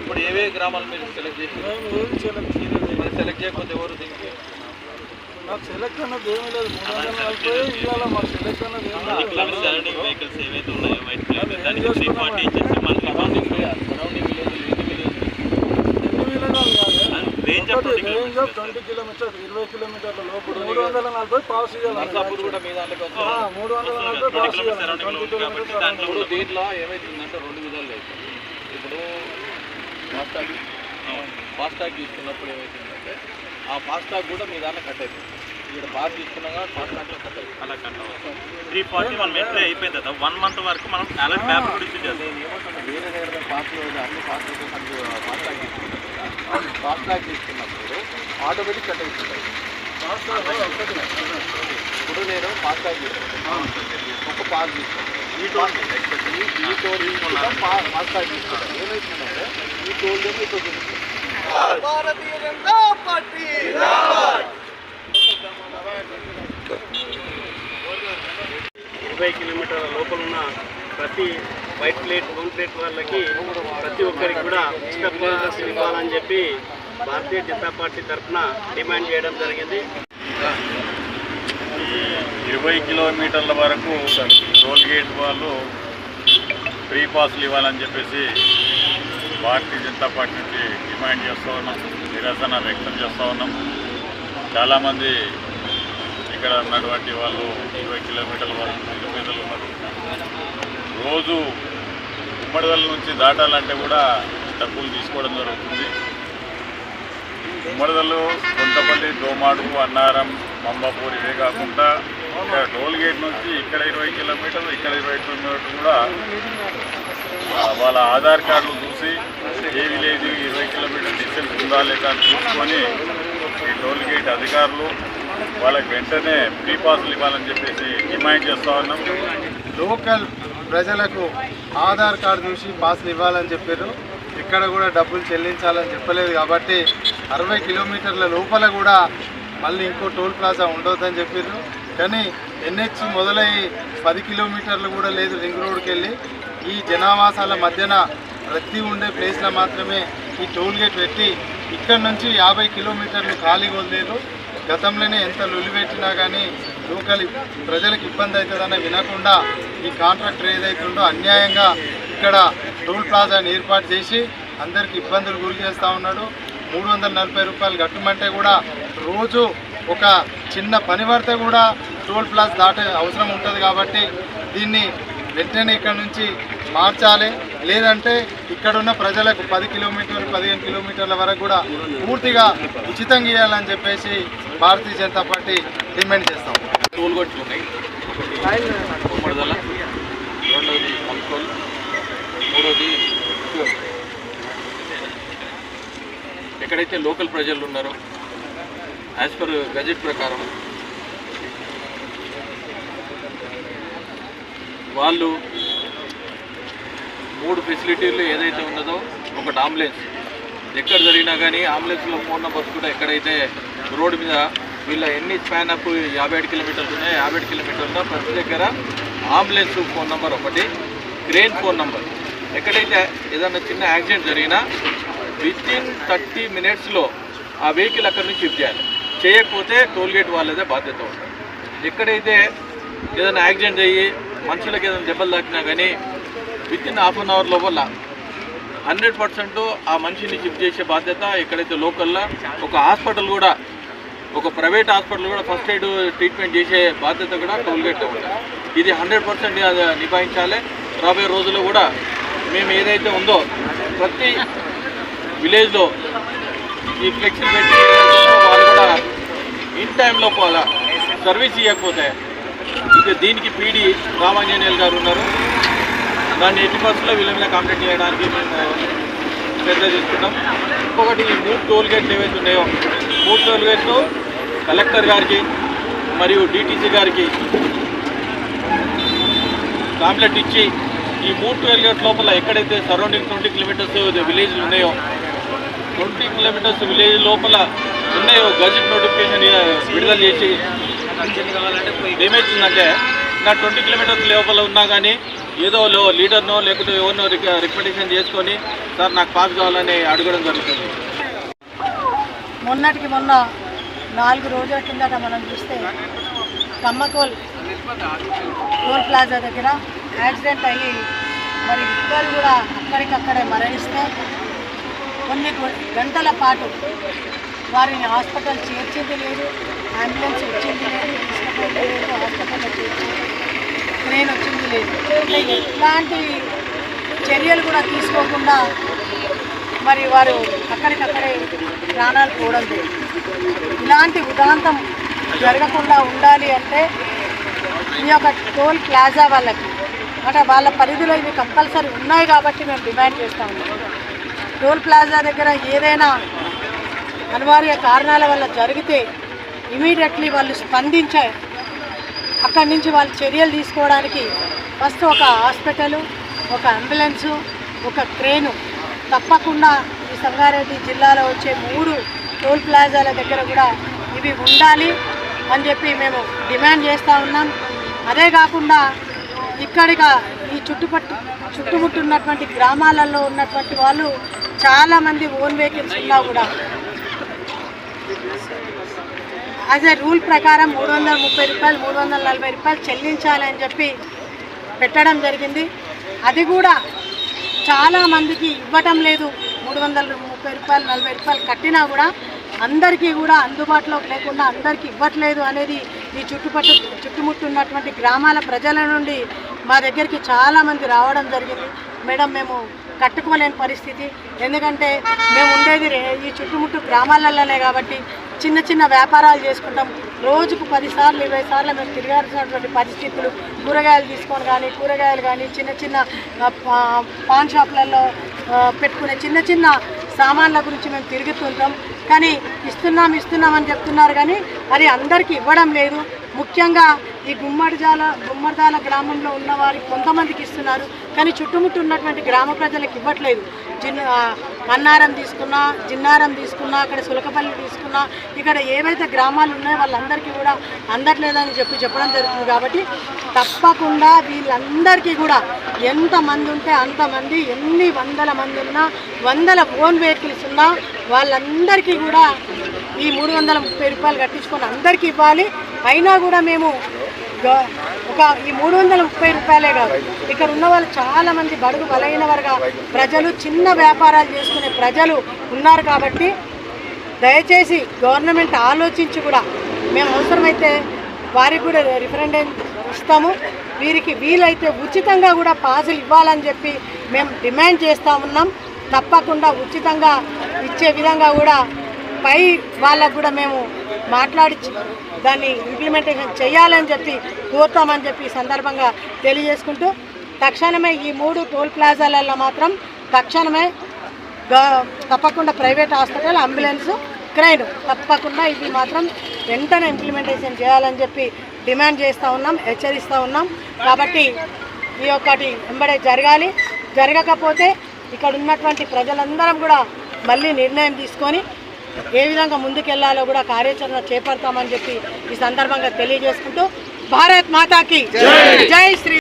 ఇప్పుడు ఏవే గ్రామాలు మీరు సెలెక్ట్ చేసి సెలెక్ట్ చేయకపోతే ఎవరు దీనికి? నాకు సెలెక్ట్ అన్నది ఏమీ లేదు. మూడు వందల నలభై ఇవాళ మాకు సెలెక్ట్ అన్నది ఏం లేదు. ఇట్లాంటి సరౌండింగ్ వెహికల్స్ ఏవైతే ఉన్నాయో వైట్ కలర్ దానికి త్రీ ఫార్టీ ఇచ్చేసి మనకి సరౌండింగ్ సరౌండింగ్ విలేజ్ ఎన్ని విలేజ్ ఎన్ని విలేజాలు కాదు. రేంజ్ ఆఫ్ ఒకటి twenty range of twenty kilometres ఇరవై కిలోమీటర్ల లోపు మూడు వందల నలభై పాస్ కూడా మీ మూడు వందల నలభై పాస్ దాంట్లో ఏమైతుందంటే రెండు విధాలు ఇప్పుడు ఫాస్టాగ్ ఫాస్టాగ్ తీసుకున్నప్పుడు ఏమైతుందంటే ఆ ఫాస్టాగ్ కూడా మీ దాంట్లో కట్ అవుతుంది త్రీ ఫార్టీ వన్ ఎంట్రీ అయిపోయింది కదా వన్ మంత్ వరకు మనం అలర్ట్ పేపర్ కూడా ఇష్యూ చేస్తాం. వేరే దగ్గర పాస్ అన్ని పాస్ ఫాస్టాగ్ తీసుకుంటాను ఫాస్టాగ్ తీసుకున్నప్పుడు ఆటోమేటిక్ కట్ అవుతుంది ఇప్పుడు నేను ఫాస్టాగ్ తీసుకున్నాను. ఒక పాస్ తీసుకున్నాను. ఈ టోల్ ఈ ఈ టోల్ తీసుకున్నా ఫాస్టాగ్ తీసుకున్నాను. ఏమైతుందంటే ఈ టోల్ ఏమో భారతీయ జనతా పార్టీ. ఇరవై కిలోమీటర్ల లోపల ఉన్న ప్రతి వైట్ ప్లేట్ వన్ ప్లేట్ వాళ్ళకి ప్రతి ఒక్కరికి కూడా ఉచిత ఇవ్వాలని చెప్పి భారతీయ జనతా పార్టీ తరఫున డిమాండ్ చేయడం జరిగింది. ఇరవై కిలోమీటర్ల వరకు టోల్ గేట్ వాళ్ళు ఫ్రీ పాస్లు ఇవ్వాలని చెప్పేసి భారతీయ జనతా పార్టీ నుంచి డిమాండ్ చేస్తూ ఉన్నాం నిరసన వ్యక్తం చేస్తూ ఉన్నాం. చాలామంది ఇక్కడ ఉన్నటువంటి వాళ్ళు ఇరవై కిలోమీటర్ల వరకు కిలోమీటర్లు ఉన్నారు రోజు ఉమ్మడిదల నుంచి దాటాలంటే కూడా డబ్బులు తీసుకోవడం జరుగుతుంది. ఉమ్మడిదలు కొంతపల్లి దోమాడు అన్నారం మంబాపూర్ ఇవే కాకుండా ఇక్కడ టోల్ గేట్ నుంచి ఇక్కడ ఇరవై కిలోమీటర్లు ఇక్కడ ఇరవై కిలోమీటర్లు కూడా వాళ్ళ ఆధార్ కార్డులు చూసి ఏ విలేజ్ ఇరవై కిలోమీటర్ డిస్టెన్స్ ఉందా లేదా అని చూసుకొని ఈ టోల్ గేట్ అధికారులు వాళ్ళకి వెంటనే ఫ్రీ పాసులు ఇవ్వాలని చెప్పేసి డిమాండ్ చేస్తా ఉన్నాం. లోకల్ ప్రజలకు ఆధార్ కార్డు చూసి పాసులు ఇవ్వాలని చెప్పారు. ఇక్కడ కూడా డబ్బులు చెల్లించాలని చెప్పలేదు కాబట్టి అరవై కిలోమీటర్ల లోపల కూడా మళ్ళీ ఇంకో టోల్ ప్లాజా ఉండొద్దని చెప్పారు. కానీ ఎన్హెచ్ మొదలై పది కిలోమీటర్లు కూడా లేదు రింగ్ రోడ్కి వెళ్ళి. ఈ జనావాసాల మధ్యన రద్దీ ఉండే ప్లేస్లో మాత్రమే ఈ టోల్ గేట్ పెట్టి ఇక్కడ నుంచి యాభై కిలోమీటర్లు ఖాళీగా వదిలేదు గతంలోనే ఎంత లొలిపెట్టినా కానీ లోకల్ ప్రజలకు ఇబ్బంది అవుతుందని వినకుండా ఈ కాంట్రాక్టర్ ఏదైతే ఉందో అన్యాయంగా ఇక్కడ టోల్ ప్లాజాని ఏర్పాటు చేసి అందరికి ఇబ్బందులు గురి చేస్తూ ఉన్నాడు. మూడు వందల నలభై రూపాయలు కట్టమంటే కూడా రోజు ఒక చిన్న పని పడితే కూడా టోల్ ప్లాజా దాటే అవసరం ఉంటుంది కాబట్టి దీన్ని వెంటనే ఇక్కడ నుంచి మార్చాలి. లేదంటే ఇక్కడ ఉన్న ప్రజలకు పది కిలోమీటర్లు పదిహేను కిలోమీటర్ల వరకు కూడా పూర్తిగా ఉచితంగా ఇవ్వాలని చెప్పేసి భారతీయ జనతా పార్టీ డిమాండ్ చేస్తాం. టోల్ ఉన్నాయి రెండవది కంట్రోల్ మూడవది ఎక్కడైతే లోకల్ ప్రజలు ఉన్నారో యాజ్ పర్ గజెట్ ప్రకారం వాళ్ళు మూడు ఫెసిలిటీలు ఏదైతే ఉన్నదో ఒకటి అంబులెన్స్ ఎక్కడ జరిగినా కానీ అంబులెన్స్లో ఫోన్ నెంబర్స్ కూడా ఎక్కడైతే రోడ్డు మీద వీళ్ళ ఎన్ని స్పాన్ అప్ యాభై ఏడు కిలోమీటర్లు ఉన్నాయో యాభై ఏడు కిలోమీటర్లో ప్రతి దగ్గర అంబులెన్స్ ఫోన్ నెంబర్ ఒకటి క్రేన్ ఫోన్ నెంబర్. ఎక్కడైతే ఏదైనా చిన్న యాక్సిడెంట్ జరిగినా విత్ ఇన్ థర్టీ మినిట్స్లో ఆ వెహికల్ అక్కడి నుంచి షిఫ్ట్ చేయాలి. చేయకపోతే టోల్గేట్ వాళ్ళదే బాధ్యత ఉంటుంది. ఎక్కడైతే ఏదైనా యాక్సిడెంట్ అయ్యి మనుషులకి ఏదైనా దెబ్బలు తాకినా కానీ within half an hour లోపల హండ్రెడ్ పర్సెంట్ ఆ మనిషిని షిఫ్ట్ చేసే బాధ్యత ఎక్కడైతే లోకల్లో ఒక హాస్పిటల్ కూడా ఒక ప్రైవేట్ హాస్పిటల్ కూడా ఫస్ట్ ఎయిడ్ ట్రీట్మెంట్ చేసే బాధ్యత కూడా టోల్గేట్ ఉంటుంది ఇది హండ్రెడ్ పర్సెంట్ నిభాయించాలి. రాబోయే రోజుల్లో కూడా మేము ఏదైతే ఉందో ప్రతి విలేజ్లో ఈ ఫ్లెక్సీ పెట్టి వాళ్ళు కూడా ఇన్ టైంలో సర్వీస్ ఇవ్వకపోతే ఇక దీనికి పీడి రామాంజనేయులు గారు ఉన్నారు. దాన్ని ఎట్టి బస్సులో వీళ్ళ మీద కంప్లైంట్ చేయడానికి మేము చర్య తీసుకున్నాం ఇంకొకటి ఈ మూడు టోల్ గేట్లు ఏవైతే ఉన్నాయో మూడు టోల్ గేట్లు కలెక్టర్ గారికి మరియు డిటీసీ గారికి కాంప్లెట్ ఇచ్చి ఈ మూడు టోల్ గేట్ లోపల ఎక్కడైతే సరౌండింగ్ ట్వంటీ కిలోమీటర్స్ విలేజ్లు ఉన్నాయో ట్వంటీ కిలోమీటర్స్ విలేజ్ లోపల ఉన్నాయో గజెట్ నోటిఫికేషన్ విడుదల చేసి ఏమవుతుందంటే నా ట్వంటీ కిలోమీటర్స్ లోపల ఉన్నా కానీ ఏదో లో లీడర్నో లేకపోతే ఎవరినో రికమెండేషన్ చేసుకొని సార్ నాకు పాస్ కావాలని అడగడం జరుగుతుంది. మొన్నటికి మొన్న నాలుగు రోజుల కిందట మనం చూస్తే కమ్మకోల్ టోల్ ప్లాజా దగ్గర యాక్సిడెంట్ అయ్యి మరి ఇద్దరు కూడా అక్కడికక్కడే మరణిస్తే కొన్ని గంటల పాటు వారిని హాస్పిటల్ చేర్చింది లేదు అంబులెన్స్ వచ్చింది లేదు తీసుకుపోయింది లేదు హాస్పిటల్లో చేర్చింది ట్రైన్ వచ్చింది లేదు. ఇట్లాంటి చర్యలు కూడా తీసుకోకుండా మరి వారు అక్కడికక్కడే ప్రాణాలు పోవడం లేదు. ఇలాంటి ఉదాంతం జరగకుండా ఉండాలి అంటే ఈ యొక్క టోల్ ప్లాజా వాళ్ళకి అంటే వాళ్ళ పరిధిలో ఇవి కంపల్సరీ ఉన్నాయి కాబట్టి మేము డిమాండ్ చేస్తాము టోల్ ప్లాజా దగ్గర ఏదైనా అనివార్య కారణాల వల్ల జరిగితే ఇమీడియట్లీ వాళ్ళు స్పందించే అక్కడి నుంచి వాళ్ళు చర్యలు తీసుకోవడానికి ఫస్ట్ ఒక హాస్పిటలు ఒక అంబులెన్సు ఒక క్రేను. తప్పకుండా ఈ సంగారెడ్డి జిల్లాలో వచ్చే మూడు టోల్ ప్లాజాల దగ్గర కూడా ఇవి ఉండాలి అని చెప్పి మేము డిమాండ్ చేస్తూ ఉన్నాం. అదే కాకుండా ఇక్కడిగా ఈ చుట్టుపట్టు చుట్టుముట్టున్నటువంటి గ్రామాలలో ఉన్నటువంటి వాళ్ళు చాలామంది ఓన్ వెహికల్స్ ఉన్నా కూడా యాజ్ ఏ రూల్ ప్రకారం మూడు వందల ముప్పై రూపాయలు మూడు వందల నలభై రూపాయలు చెల్లించాలి అని చెప్పి పెట్టడం జరిగింది. అది కూడా చాలా మందికి ఇవ్వటం లేదు. మూడు వందల ముప్పై రూపాయలు నలభై రూపాయలు కట్టినా కూడా అందరికీ కూడా అందుబాటులోకి లేకుండా అందరికీ ఇవ్వట్లేదు అనేది ఈ చుట్టుపట్టు చుట్టుముట్టు ఉన్నటువంటి గ్రామాల ప్రజల నుండి మా దగ్గరికి చాలామంది రావడం జరిగింది. మేడం మేము కట్టుకోలేని పరిస్థితి. ఎందుకంటే మేము ఉండేది ఈ చుట్టుముట్టు గ్రామాలలోనే కాబట్టి చిన్న చిన్న వ్యాపారాలు చేసుకుంటాం. రోజుకు పది సార్లు ఇరవై సార్లు మేము తిరగాల్సినటువంటి పరిస్థితులు కూరగాయలు తీసుకొని కానీ కూరగాయలు కానీ చిన్న చిన్న పా- పాన్ షాప్లలో పెట్టుకునే చిన్న చిన్న సామాన్ల గురించి మేము తిరుగుతుంటాం. కానీ ఇస్తున్నాం ఇస్తున్నాం అని చెప్తున్నారు కానీ అది అందరికీ ఇవ్వడం లేదు. ముఖ్యంగా ఈ గుమ్మడిజాల గుమ్మడిదాల గ్రామంలో ఉన్న వారికి కొంతమందికి ఇస్తున్నారు. కానీ చుట్టుముట్టు ఉన్నటువంటి గ్రామ ప్రజలకు ఇవ్వట్లేదు. జిన్ అన్నారం మన్నారం తీసుకున్నా జిన్నారం తీసుకున్నా అక్కడ సులకపల్లి తీసుకున్నా ఇక్కడ ఏవైతే గ్రామాలు ఉన్నాయో వాళ్ళందరికీ కూడా అందట్లేదని చెప్పి చెప్పడం జరుగుతుంది కాబట్టి తప్పకుండా వీళ్ళందరికీ కూడా ఎంతమంది ఉంటే అంతమంది ఎన్ని వందల మంది ఉన్నా వందల ఫోన్ వెహికల్స్ ఉన్నా వాళ్ళందరికీ కూడా ఈ మూడు వందల ముప్పై రూపాయలు కట్టించుకొని అందరికీ ఇవ్వాలి. అయినా కూడా మేము గ- ఒక ఈ మూడు వందల ముప్పై రూపాయలే కాదు. ఇక్కడ ఉన్న వాళ్ళు చాలామంది బడుగు బలైన వర్గ ప్రజలు చిన్న వ్యాపారాలు చేసుకునే ప్రజలు ఉన్నారు కాబట్టి దయచేసి గవర్నమెంట్ ఆలోచించి కూడా మేము అవసరమైతే వారికి కూడా రిఫరెండం ఇస్తాము. వీరికి వీలైతే ఉచితంగా కూడా పాసులు ఇవ్వాలని చెప్పి మేము డిమాండ్ చేస్తూ ఉన్నాం. తప్పకుండా ఉచితంగా ఇచ్చే విధంగా కూడా పై వాళ్ళకు కూడా మేము మాట్లాడి దాన్ని ఇంప్లిమెంటేషన్ చేయాలని చెప్పి కోరుతామని చెప్పి సందర్భంగా తెలియజేసుకుంటూ తక్షణమే ఈ మూడు టోల్ ప్లాజాలలో మాత్రం తక్షణమే తప్పకుండా ప్రైవేట్ హాస్పిటల్ అంబులెన్స్ క్రైన్ తప్పకుండా ఇది మాత్రం వెంటనే ఇంప్లిమెంటేషన్ చేయాలని చెప్పి డిమాండ్ చేస్తూ ఉన్నాం హెచ్చరిస్తూ ఉన్నాం. కాబట్టి ఈ ఒక్కటి వెంబడే జరగాలి. జరగకపోతే ఇక్కడ ఉన్నటువంటి ప్రజలందరం కూడా మళ్ళీ నిర్ణయం తీసుకొని ఏ విధంగా ముందుకెళ్ళాలో కూడా కార్యాచరణ చేపడతామని చెప్పి ఈ సందర్భంగా తెలియజేసుకుంటూ భారత్ మాతాకి జై. శ్రీ